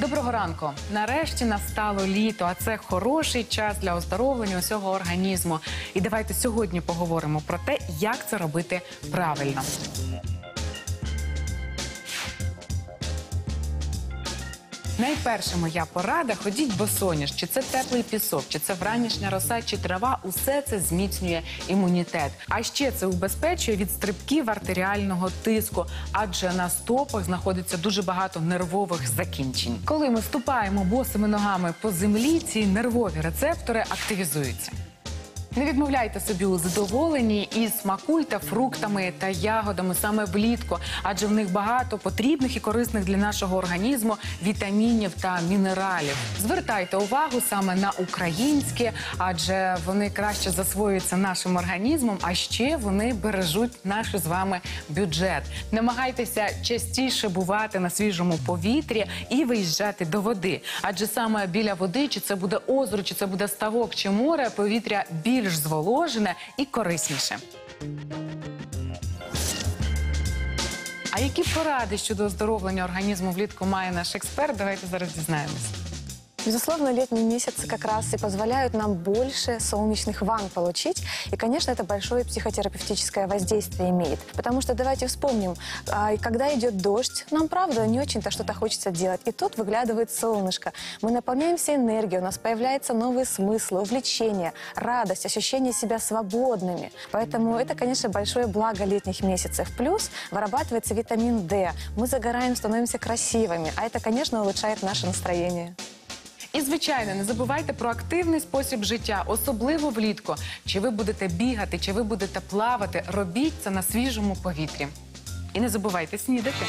Доброго ранку. Нарешті настало літо, а це хороший час для оздоровлення усього організму. І давайте сьогодні поговоримо про те, як це робити правильно. Найперша моя порада ходіть босоніж, чи це теплий пісок, чи це вранішня роса, чи трава. Усе це зміцнює імунітет. А ще це убезпечує від стрибків артеріального тиску, адже на стопах знаходиться дуже багато нервових закінчень. Коли ми ступаємо босими ногами по землі, ці нервові рецептори активізуються. Не відмовляйте собі у задоволенні і смакуйте фруктами та ягодами саме влітку, адже в них багато потрібних і корисних для нашого організму вітамінів та мінералів. Звертайте увагу саме на українські, адже вони краще засвоюються нашим організмом, а ще вони бережуть наш з вами бюджет. Намагайтеся частіше бувати на свіжому повітрі і виїжджати до води, адже саме біля води, чи це буде озеро, чи це буде ставок, чи море, повітря більш зволожене і корисніше. А які поради щодо оздоровлення організму влітку має наш експерт? Давайте зараз дізнаємось. Безусловно, летние месяцы как раз и позволяют нам больше солнечных ванн получить. И, конечно, это большое психотерапевтическое воздействие имеет. Потому что давайте вспомним, а, когда идет дождь, нам, правда, не очень-то что-то хочется делать. И тут выглядывает солнышко. Мы наполняемся энергией, у нас появляются новые смыслы, увлечения, радость, ощущение себя свободными. Поэтому это, конечно, большое благо летних месяцев. Плюс вырабатывается витамин D. Мы загораем, становимся красивыми. А это, конечно, улучшает наше настроение. Звичайно, не забувайте про активний спосіб життя, особливо влітку. Чи ви будете бігати, чи ви будете плавати, робіть це на свіжому повітрі. І не забувайте снідати.